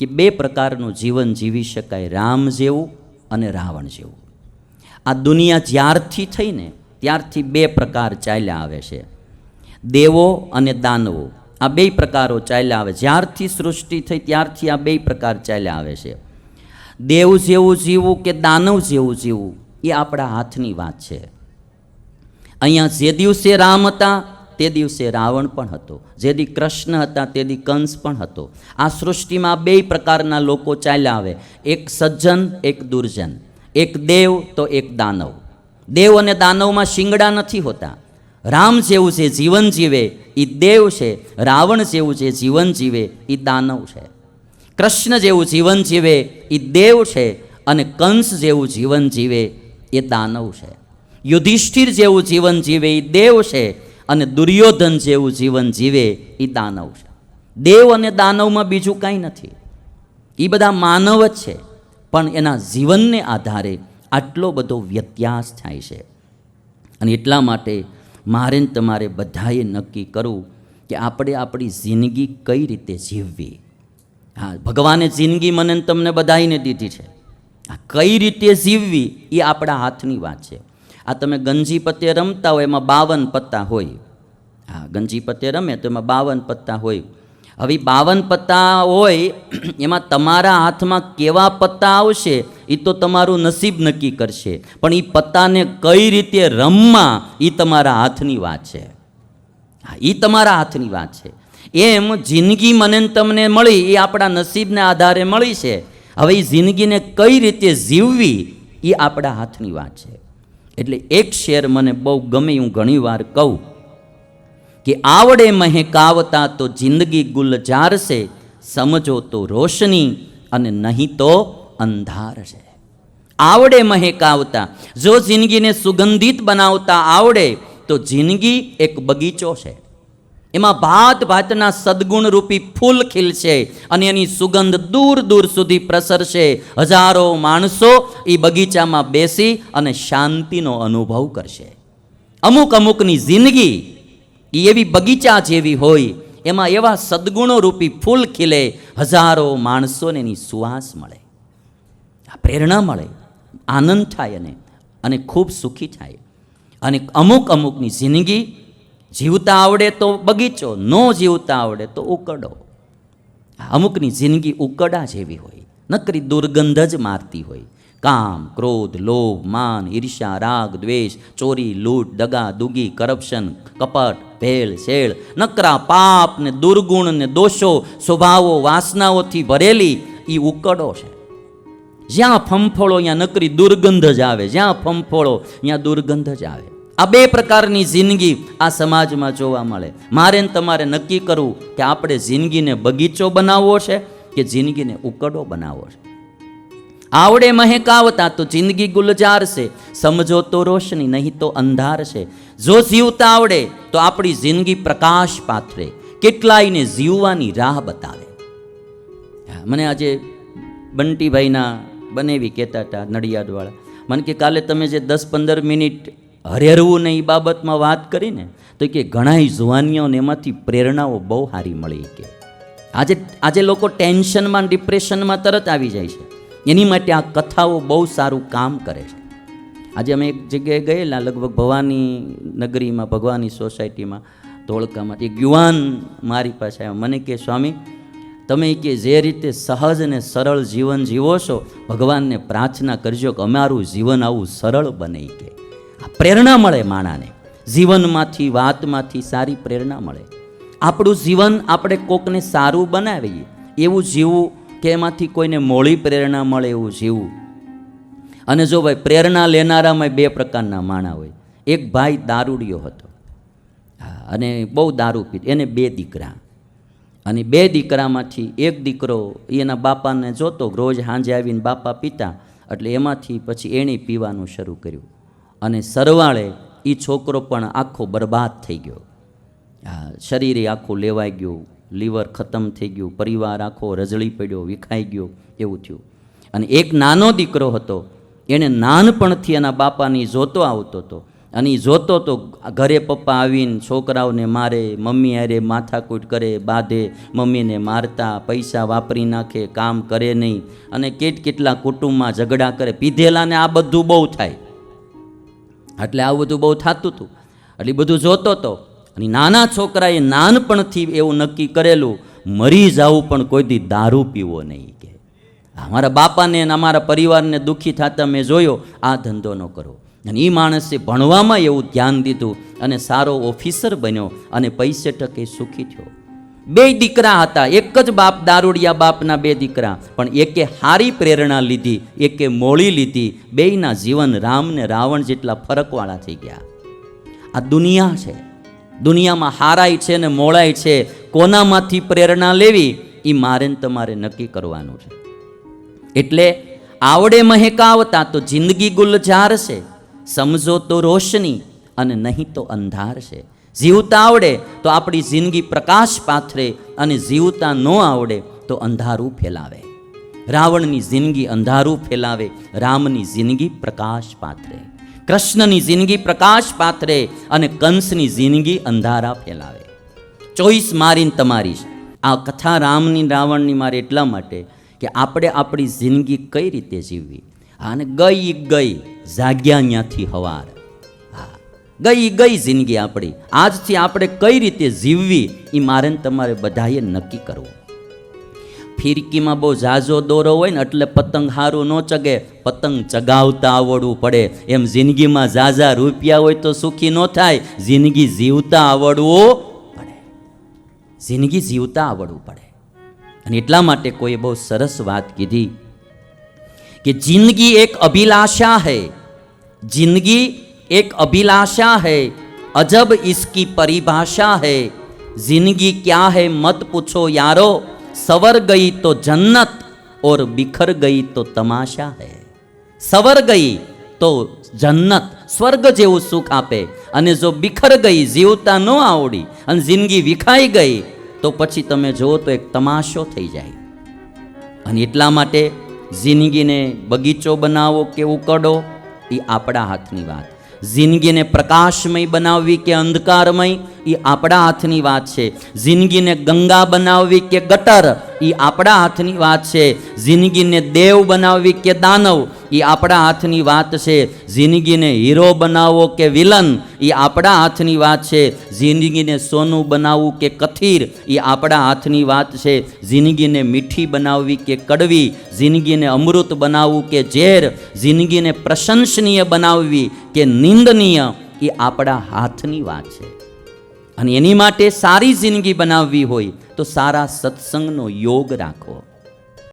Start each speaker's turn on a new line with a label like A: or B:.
A: કે બે પ્રકારનું જીવન જીવી શકાય. રામ જેવું અને રાવણ જેવું. આ દુનિયા જ્યારથી થઈને ત્યારથી બે પ્રકાર ચાલ્યા આવે છે. દેવો અને દાનવો. આ બે પ્રકારો ચાલ્યા આવે. જ્યારથી સૃષ્ટિ થઈ ત્યારથી આ બે પ્રકાર ચાલ્યા આવે છે. દેવ જેવું જીવવું કે દાનવ જેવું જીવવું, એ આપણા હાથની વાત છે. અહીંયા જે દિવસે રામ હતા તે દિવસે રાવણ પણ હતો. જે દી કૃષ્ણ હતા, તે દી કંસ પણ હતો. આ સૃષ્ટિમાં બે પ્રકારના લોકો ચાલ્યા આવે. એક સજ્જન, એક દુર્જન. એક દેવ, તો એક દાનવ. દેવ અને દાનવમાં શિંગડા નથી હોતા. રામ જેવું છે જીવન જીવે એ દેવ છે. રાવણ જેવું છે જીવન જીવે એ દાનવ છે. કૃષ્ણ જેવું જીવન જીવે એ દેવ છે. અને કંસ જેવું જીવન જીવે, એ દાનવ છે. યુધિષ્ઠિર જેવું જીવન જીવે એ દેવ છે. અને દુર્યોધન જેવું જીવન જીવે એ દાનવ છે. દેવ અને દાનવમાં બીજું કાંઈ નથી. એ બધા માનવ જ છે. પણ એના જીવનને આધારે આટલો બધો વ્યત્યાસ થાય છે. અને એટલા માટે મારે તમારે બધાએ નક્કી કરવું કે આપણે આપણી જિંદગી કઈ રીતે જીવવી. હા, ભગવાને જિંદગી મને તમને બધાઈને દીધી છે. આ કઈ રીતે જીવવી એ આપણા હાથની વાત છે. આ તમે ગંજી પત્તે રમતા હોય એમાં બાવન પત્તા હોય. હા, ગંજી પત્તે રમે તો એમાં બાવન પત્તા હોય. હવે બાવન પત્તા હોય, એમાં તમારા હાથમાં કેવા પત્તા આવશે એ તો તમારું નસીબ નક્કી કરશે. પણ એ પત્તાને કઈ રીતે રમવા એ તમારા હાથની વાત છે. હા એ તમારા હાથની વાત છે. એમ જિંદગી મને તમને મળી એ આપણા નસીબને આધારે મળી છે. હવે એ જિંદગીને કઈ રીતે જીવવી એ આપણા હાથની વાત છે. એટલે એક શેર મને બહુ ગમે હું ઘણીવાર કહું કે આવડે મહેકાવતા તો જિંદગી ગુલજાર છે સમજો તો રોશની અને નહીં તો અંધાર છે. આવડે મહેકાવતા જો જિંદગીને સુગંધિત બનાવતા આવડે, તો જિંદગી એક બગીચો છે. એમાં ભાત ભાતના સદગુણરૂપી ફૂલ ખીલશે અને એની સુગંધ દૂર દૂર સુધી પ્રસરશે. હજારો માણસો એ બગીચામાં બેસી અને શાંતિનો અનુભવ કરશે. અમુક અમુકની જિંદગી એ એવી બગીચા જેવી હોય, એમાં એવા સદગુણો રૂપી ફૂલ ખીલે, હજારો માણસોને એની સુવાસ મળે. પ્રેરણા મળે, આનંદ થાય અને ખૂબ સુખી થાય. અને અમુક અમુકની જિંદગી જીવતા આવડે તો બગીચો, ન જીવતા આવડે તો ઉકડો અમુકની જિંદગી ઉકડા જેવી હોય. નકરી દુર્ગંધ જ મારતી હોય. કામ, ક્રોધ, લોભ, માન, ઈર્ષ્યા, રાગ, દ્વેષ, ચોરી, લૂંટ, દગા, દુગી, કરપ્શન, કપટ, ભેળ, શેળ, નકરા પાપ ને દુર્ગુણ ને દોષો, સ્વભાવો, વાસનાઓથી ભરેલી એ ઉકડો છે. જ્યાં ફંફોળો, ત્યાં નકરી દુર્ગંધ જ આવે. જ્યાં ફંફોળો, ત્યાં દુર્ગંધ જ આવે. આ બે પ્રકારની જિંદગી આ સમાજમાં જોવા મળે. મારે તમારે નક્કી કરવું કે આપણે જિંદગીને બગીચો બનાવવો છે કે જિંદગીને ઉકડો બનાવવો છે? આવડે મહેકાવતા તો જિંદગી ગુલજાર છે. સમજો તો રોશની, નહીં તો અંધાર છે. જો જીવતા આવડે તો આપણી જિંદગી પ્રકાશ પાથરે. કેટલાયને જીવવાની રાહ બતાવે. મને આજે બંટીભાઈના બનેવી કહેતા હતા નડિયાદવાળા મને કે કાલે તમે જે દસ પંદર મિનિટ હરેરવું ને એ બાબતમાં વાત કરીને તો કે ઘણાય જુવાનીઓને એમાંથી પ્રેરણાઓ બહુ સારી મળી કે. આજે આજે લોકો ટેન્શનમાં ડિપ્રેશનમાં તરત આવી જાય છે. એની માટે આ કથાઓ બહુ સારું કામ કરે છે. આજે અમે એક જગ્યાએ ગયેલા, લગભગ ભવાની નગરીમાં, ભગવાની સોસાયટીમાં, ધોળકામાં. એક યુવાન મારી પાસે આવ્યો. મને કે, સ્વામી, તમે કે જે રીતે સહજ અને સરળ જીવન જીવો છો, ભગવાનને પ્રાર્થના કરજો કે અમારું જીવન આવું સરળ બને કે. પ્રેરણા મળે માણાને. જીવનમાંથી, વાતમાંથી સારી પ્રેરણા મળે. આપણું જીવન આપણે કોકને સારું બનાવીએ, એવું જીવવું કે એમાંથી કોઈને મોડી પ્રેરણા મળે એવું જીવવું. અને જો ભાઈ પ્રેરણા લેનારામાં બે પ્રકારના માણા હોય. એક ભાઈ દારૂડિયો હતો. અને બહુ દારૂ પી એને બે દીકરા. અને બે દીકરામાંથી એક દીકરો એના બાપાને જોતો, રોજ સાંજે આવીને બાપા પીતા, એટલે એમાંથી પછી એણે પીવાનું શરૂ કર્યું. અને સરવાળે એ છોકરો પણ આખો બરબાદ થઈ ગયો. હા, શરીરે આખું લેવાઈ ગયું લીવર ખતમ થઈ ગયું પરિવાર આખો રજળી પડ્યો વિખાઈ ગયો એવું થયું. અને એક નાનો દીકરો હતો એણે નાનપણથી એના બાપાની જોતો આવતો હતો. અને એ જોતો તો ઘરે પપ્પા આવીને છોકરાઓને મારે મમ્મી અરે માથાકૂટ કરે બાંધે મમ્મીને મારતા પૈસા વાપરી નાખે કામ કરે નહીં. અને કેટ કેટલા કુટુંબમાં ઝઘડા કરે પીધેલાને આ બધું બહુ થાય. એટલે આવું બધું બહુ થતું હતું. એટલે બધું જોતો હતો અને નાના છોકરાએ નાનપણથી એવું નક્કી કરેલું મરી જવું પણ કોઈ દી દારૂ પીવો નહીં, કે. અમારા બાપાને અને અમારા પરિવારને દુઃખી થતા મેં જોયો, આ ધંધો ન કરો. અને એ માણસે ભણવામાં એવું ધ્યાન દીધું અને સારો ઓફિસર બન્યો અને પૈસે ટકે સુખી થયો. બે દીકરા હતા. એક જ બાપ દારૂડિયા બાપના બે દીકરા. પણ એકે હારી પ્રેરણા લીધી, એકે મોળી લીધી. બેયના જીવન રામ ને રાવણ જેટલા ફરકવાળા થઈ ગયા. આ દુનિયા છે. દુનિયામાં હારાય છે ને મોળાય છે. કોનામાંથી પ્રેરણા લેવી? એ મારે તમારે નક્કી કરવાનું છે. એટલે આવડે મહેકાવતા તો જિંદગી ગુલજાર છે. સમજો તો રોશની અને નહીં તો અંધાર છે. જીવતા આવડે તો આપણી જિંદગી પ્રકાશ પાથરે અને જીવતા ન આવડે તો અંધારું ફેલાવે. રાવણની જિંદગી અંધારું ફેલાવે, રામની જિંદગી પ્રકાશ પાથરે. કૃષ્ણની જિંદગી પ્રકાશ પાથરે અને કંસની જિંદગી અંધારા ફેલાવે. ચોઈસ મારીને તમારી આ કથા રામની રાવણની મારે એટલા માટે કે આપણે આપણી જિંદગી કઈ રીતે જીવવી? અને ગઈ ગઈ જાગ્યા ત્યાંથી હવાર. ગઈ ગઈ જિંદગી આપણી. આજથી આપણે કઈ રીતે જીવવી એ મારે તમારે બધાએ નક્કી કરવું. ફિરકીમાં બહુ ઝાઝો દોરો હોય ને એટલે પતંગ હારું ન ચગે, પતંગ ચગાવતા આવડવું પડે. એમ જિંદગીમાં ઝાઝા રૂપિયા હોય તો સુખી ન થાય. જિંદગી જીવતા આવડવું પડે. જિંદગી જીવતા આવડવું પડે. અને એટલા માટે કોઈએ બહુ સરસ વાત કીધી કે જિંદગી એક અભિલાષા હૈ. જિંદગી एक अभिलाषा है अजब इसकी परिभाषा है जिंदगी क्या है मत पूछो यारो सवर गई तो जन्नत और बिखर गई तो तमाशा है સવર ગઈ તો જન્નત સ્વર્ગ જેવું સુખ આપે અને જો બિખર ગઈ જીવતા ન આવડી અને જિંદગી વિખાઈ ગઈ તો પછી તમે જુઓ તો એક તમાશો થઈ જાય અને એટલા માટે જિંદગીને બગીચો બનાવો કે ઉકળો એ આપણા હાથની વાત જિંદગીને પ્રકાશમય બનાવવી કે અંધકારમય એ આપણા હાથની વાત છે. જિંદગીને ગંગા બનાવવી કે ગટર એ આપણા હાથની વાત છે. જિંદગીને દેવ બનાવવી કે દાનવ એ આપણા હાથની વાત છે. જિંદગીને હીરો બનાવવો કે વિલન એ આપણા હાથની વાત છે. જિંદગીને સોનું બનાવવું કે કથીર. એ આપણા હાથની વાત છે. જિંદગીને મીઠી બનાવવી કે કડવી, જિંદગીને અમૃત બનાવવું કે ઝેર, જિંદગીને પ્રશંસનીય બનાવવી કે નિંદનીય એ આપણા હાથની વાત છે. અને એની માટે સારી જિંદગી બનાવવી હોય તો સારા સત્સંગનો યોગ રાખો.